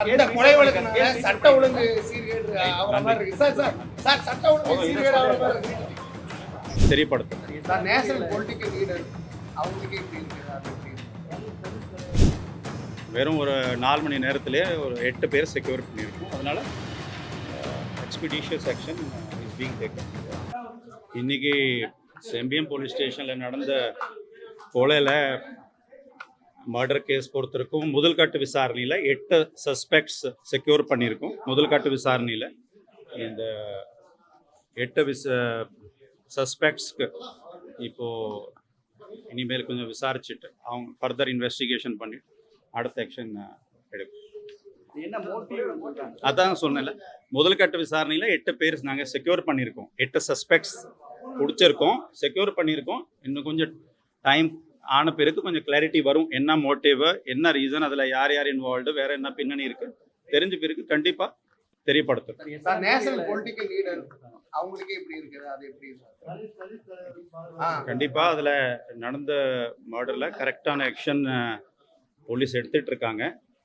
இந்த கொலை வழக்குனால சட்ட ஒழுங்கு சீர்கேடு ஆகிற மாதிரி இருக்கு. சார் சார் சார் சட்ட ஒழுங்கு சீர்கேடு ஆகிற மாதிரி இருக்கு. தெரியப்படுத்தும் சார் நேஷனல் பொலிட்டிக்கல் லீடர் அவங்களுக்கே இப்படி இருக்கு. அது எப்படி இருக்கு? வெறும் ஒரு நாலு மணி நேரத்திலே ஒரு எட்டு பேர் செக்யூர் பண்ணியிருக்கோம். அதனால expeditious action is being taken இன்னைக்கு செம்பியம் போலீஸ் ஸ்டேஷனில் நடந்த கொலையில் மர்டர் கேஸ் பொறுத்திருக்கும். முதல்கட்டு விசாரணையில் எட்டு சஸ்பெக்ட்ஸ் செக்யூர் பண்ணியிருக்கோம். முதல்கட்டு விசாரணையில் இந்த எட்டு விச சஸ்பெக்ட்ஸ்க்கு இப்போது இனிமேல் கொஞ்சம் விசாரிச்சுட்டு அவங்க ஃபர்தர் இன்வெஸ்டிகேஷன் பண்ணி அடுத்த ஆக்ஷன் எடுக்கும் என்ன அதான் சொன்னேன்ல. முதல்கட்ட விசாரணையில் எட்டு பேர் நாங்கள் செக்யூர் பண்ணியிருக்கோம். எட்டு சஸ்பெக்ட்ஸ் பிடிச்சிருக்கோம். செக்யூர் பண்ணியிருக்கோம். இன்னும் கொஞ்சம் டைம் ஆன பிறகு கொஞ்சம் கிளாரிட்டி வரும். என்ன மோட்டிவ் என்ன ரீசன் அதில் யார் யார் இன்வால்வ்டு வேற என்ன பின்னணி இருக்கு தெரிஞ்ச பிறகு கண்டிப்பாக தெரியப்படுத்தும் கண்டிப்பாக அதில் நடந்த மர்டரில் கரெக்டான ஆக்ஷன் போலீஸ் எடுத்துட்டு இருக்காங்க.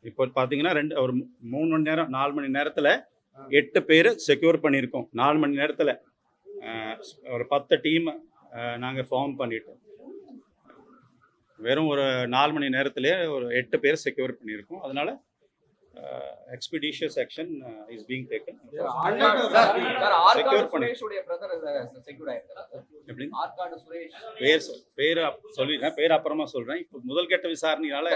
இப்போ பார்த்தீங்கன்னா ரெண்டு ஒரு மூணு மணி நேரம் நாலு மணி நேரத்தில் எட்டு பேர் செக்யூர் பண்ணியிருக்கோம். நாலு மணி நேரத்தில் ஒரு பத்து டீம் நாங்கள் ஃபார்ம் பண்ணிட்டோம். வெறும் ஒரு நாலு மணி நேரத்திலே ஒரு எட்டு பேர் செக்யூர் பண்ணியிருக்கோம். அதனால expeditious action is being taken Secure பண்ணி. எப்படி? பேர் சொல்- பேர் சொல்லிடுறேன் பேர் அப்புறமா சொல்கிறேன் இப்போ முதல்கட்ட விசாரணையால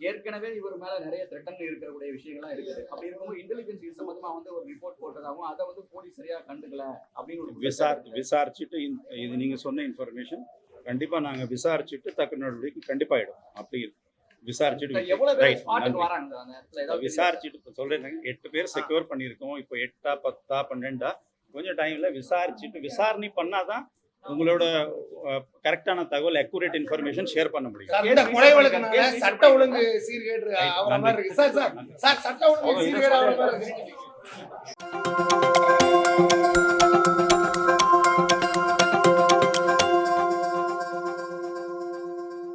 ஏற்கனவே இவர் மேல நிறைய த்ரெட்டன் இருக்கக்கூடிய விஷயங்கள்லாம் இருக்குது. அப்படி இருக்கும்போது இன்டெலிஜென்ஸ் இது சம்பந்தமா வந்து ஒரு ரிப்போர்ட் போட்டதாகவும் அதை வந்து போலீஸ் சரியா கண்டுக்கல அப்படின்னு ஒரு விசார் விசாரிச்சுட்டு இது நீங்க சொன்ன இன்ஃபர்மேஷன் கண்டிப்பா நாங்க விசாரிச்சுட்டு தக்க நடவடிக்கை கண்டிப்பா எடுப்போம் அப்படி. விசாரிச்சுட்டு விசாரிச்சுட்டு இப்ப சொல்றேன். எட்டு பேர் செக்யூர் பண்ணியிருக்கோம். இப்போ எட்டா பத்தா பன்னெண்டா கொஞ்சம் டைம்ல விசாரிச்சுட்டு விசாரணை பண்ணாதான் உங்களோட கரெக்டான தகவல் அக்யூரேட் இன்ஃபர்மேஷன் ஷேர் பண்ண முடியும். சார் இந்த கொலை வழக்குனால சட்ட ஒழுங்கு சீர்கேடு சார் சட்ட சீர்கேடு